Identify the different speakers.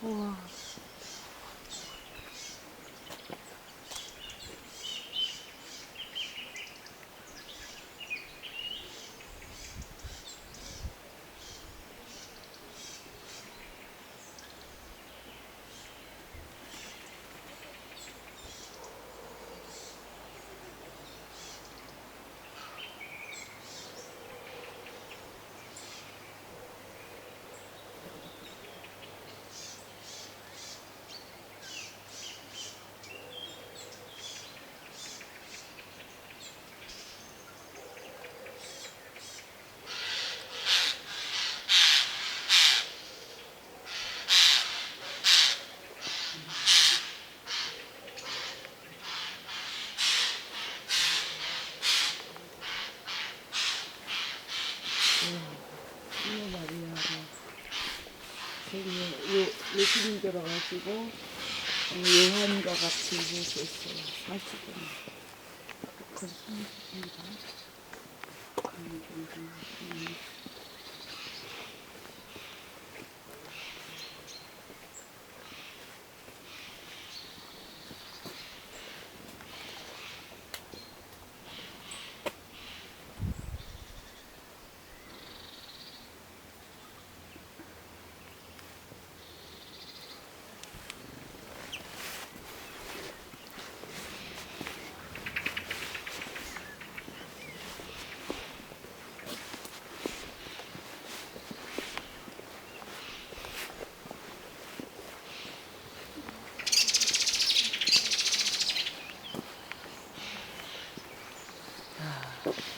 Speaker 1: 哇。 성모 마리아가 생일 요 예수님 들어가시고 어, 요한과 같이 해주셨어요. 사실은. 감사합니다. 아...